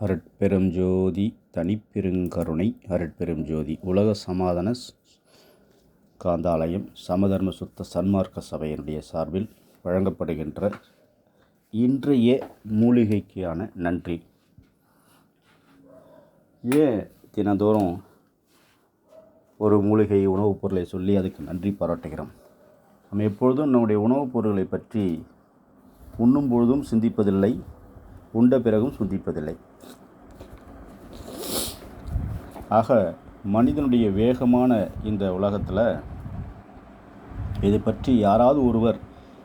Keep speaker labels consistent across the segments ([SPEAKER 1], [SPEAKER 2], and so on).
[SPEAKER 1] அருட்பெரும் ஜோதி தனிப்பெருங்கருணை அருட்பெரும் ஜோதி உலக சமாதான காந்தாலயம் சமதர்ம சுத்த சன்மார்க்க சபையினுடைய சார்பில் வழங்கப்படுகின்ற இன்றைய மூலிகைக்கான நன்றி. ஏன் தினந்தோறும் ஒரு மூலிகை உணவுப் பொருளை சொல்லி அதுக்கு நன்றி பாராட்டுகிறோம்? நம்ம எப்பொழுதும் நம்முடைய உணவுப் பொருட்களை பற்றி உண்ணும் பொழுதும் சிந்திப்பதில்லை. உண்ட பிறகும் சுந்திப்பதில்லை ஆக மனிதனுடைய வேகமான இந்த உலகத்தில் இதை பற்றி யாராவது ஒருவர்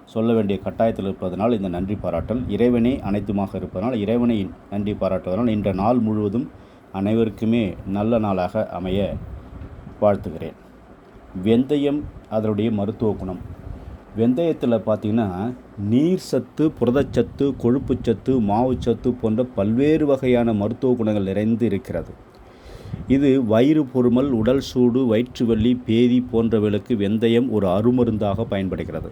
[SPEAKER 1] சொல்ல வேண்டிய கட்டாயத்தில் இருப்பதனால் இந்த நன்றி பாராட்டல் இறைவனே அனைத்துமாக இருப்பதனால் இறைவனை நன்றி பாராட்டுவதனால் இன்ற நாள் முழுவதும் அனைவருக்குமே நல்ல நாளாக அமைய வாழ்த்துகிறேன். வெந்தயம் அதனுடைய மருத்துவ குணம். வெந்தயத்தில் பார்த்திங்கன்னா நீர் சத்து புரதச்சத்து கொழுப்புச்சத்து மாவுச்சத்து போன்ற பல்வேறு வகையான மருத்துவ குணங்கள் நிறைந்து இருக்கிறது. இது வயிறு பொறுமல் உடல் சூடு வயிற்றுவள்ளி பேதி போன்றவர்களுக்கு வெந்தயம் ஒரு அருமருந்தாக பயன்படுகிறது.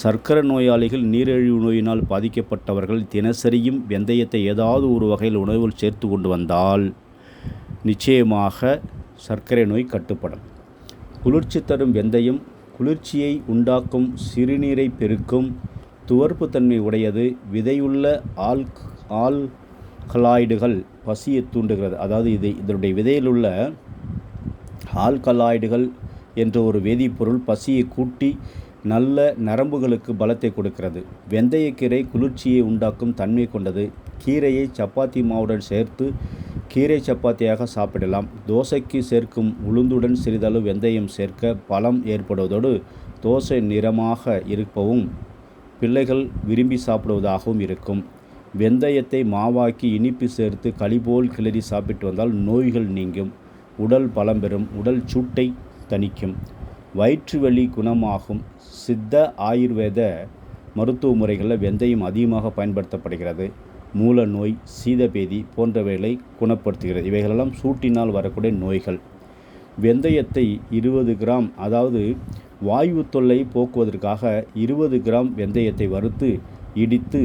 [SPEAKER 1] சர்க்கரை நோயாளிகள் நீரிழிவு நோயினால் பாதிக்கப்பட்டவர்கள் தினசரியும் வெந்தயத்தை ஏதாவது ஒரு வகையில் உணவில் சேர்த்து கொண்டு வந்தால் நிச்சயமாக சர்க்கரை நோய் கட்டுப்படும். குளிர்ச்சி தரும் வெந்தயம் குளிர்ச்சியை உண்டாக்கும் சிறுநீரை பெருக்கும் துவர்ப்பு தன்மை உடையது. விதையுள்ள ஆல் ஆல்கலாய்டுகள் பசியை தூண்டுகிறது. அதாவது இது இதனுடைய விதையில் உள்ள ஆல்கலாய்டுகள் என்ற ஒரு வேதிப்பொருள் பசியை கூட்டி நல்ல நரம்புகளுக்கு பலத்தை கொடுக்கிறது. வெந்தயக்கீரை குளிர்ச்சியை உண்டாக்கும் தன்மை கொண்டது. கீரையை சப்பாத்தி மாவுடன் சேர்த்து கீரை சப்பாத்தியாக சாப்பிடலாம். தோசைக்கு சேர்க்கும் உளுந்துடன் சிறிதளவு வெந்தயம் சேர்க்க பலம் ஏற்படுவதோடு தோசை நிறமாக இருப்பவும் பிள்ளைகள் விரும்பி சாப்பிடுவதாகவும் இருக்கும். வெந்தயத்தை மாவாக்கி இனிப்பு சேர்த்து களிபோல் கிளறி சாப்பிட்டு வந்தால் நோய்கள் நீங்கும். உடல் பலம் பெறும். உடல் சூட்டை தணிக்கும். வயிற்று வலி குணமாகும். சித்த ஆயுர்வேத மருத்துவ முறைகளில் வெந்தயம் அதிகமாக பயன்படுத்தப்படுகிறது. மூல நோய் சீதபேதி போன்றவைகளை குணப்படுத்துகிறது. இவைகளெல்லாம் சூட்டினால் வரக்கூடிய நோய்கள். வெந்தயத்தை இருபது கிராம் அதாவது வாயு தொல்லை போக்குவதற்காக இருபது கிராம் வெந்தயத்தை வறுத்து இடித்து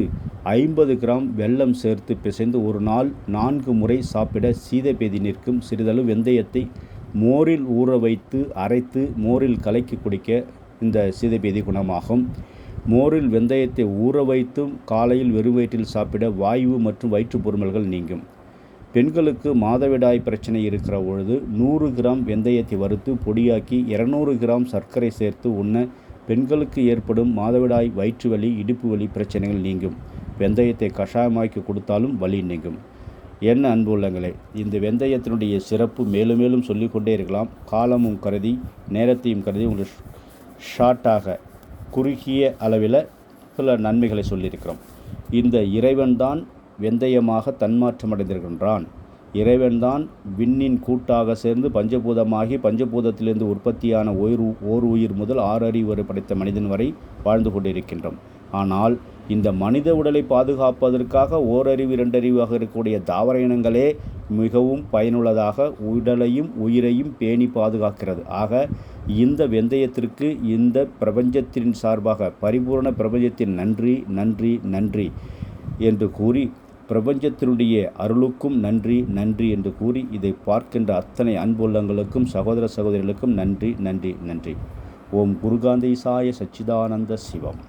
[SPEAKER 1] ஐம்பது கிராம் வெல்லம் சேர்த்து பிசைந்து ஒரு நாள் நான்கு முறை சாப்பிட சீதபேதி நிற்கும் சிறிதளவு வெந்தயத்தை மோரில் ஊற வைத்து அரைத்து மோரில் கலக்கி குடிக்க இந்த சீதபேதி குணமாகும். மோரில் வெந்தயத்தை ஊற வைத்தும் காலையில் வெறும் வயிற்றில் சாப்பிட வாயு மற்றும் வயிற்று பொருமல்கள் நீங்கும். பெண்களுக்கு மாதவிடாய் பிரச்சனை இருக்கிற பொழுது நூறு கிராம் வெந்தயத்தை வறுத்து பொடியாக்கி இரநூறு கிராம் சர்க்கரை சேர்த்து உண்ண பெண்களுக்கு ஏற்படும் மாதவிடாய் வயிற்று வலி இடுப்பு வலி பிரச்சனைகள் நீங்கும். வெந்தயத்தை கஷாயமாக்கி கொடுத்தாலும் வலி நீங்கும். என்ன அன்பு உள்ளங்களே இந்த வெந்தயத்தினுடைய சிறப்பு மேலும் மேலும் சொல்லிக்கொண்டே இருக்கலாம். காலமும் கருதி நேரத்தையும் கருதி உங்களுக்கு ஷார்ட்டாக குறுகிய அளவில் சில நன்மைகளை சொல்லியிருக்கிறோம். இந்த இறைவன்தான் வெந்தயமாக தன்மாற்றமடைந்திருக்கின்றான். இறைவன்தான் விண்ணின் கூட்டாக சேர்ந்து பஞ்சபூதமாகி பஞ்சபூதத்திலிருந்து உற்பத்தியான உயிர் ஓர் உயிர் முதல் ஆறு அறிவு படைத்த மனிதன் வரை வாழ்ந்து கொண்டிருக்கின்றோம். ஆனால் இந்த மனித உடலை பாதுகாப்பதற்காக ஓரறிவு இரண்டறிவாக இருக்கக்கூடிய தாவர இனங்களே மிகவும் பயனுள்ளதாக உடலையும் உயிரையும் பேணி பாதுகாக்கிறது. ஆக இந்த வெந்தயத்திற்கு இந்த பிரபஞ்சத்தின் சார்பாக பரிபூர்ண பிரபஞ்சத்தின் நன்றி நன்றி நன்றி என்று கூறி பிரபஞ்சத்தினுடைய அருளுக்கும் நன்றி நன்றி என்று கூறி இதை பார்க்கின்ற அத்தனை அன்புள்ளங்களுக்கும் சகோதர சகோதரிகளுக்கும் நன்றி நன்றி நன்றி. ஓம் குருகாந்த இசாய சச்சிதானந்த சிவம்.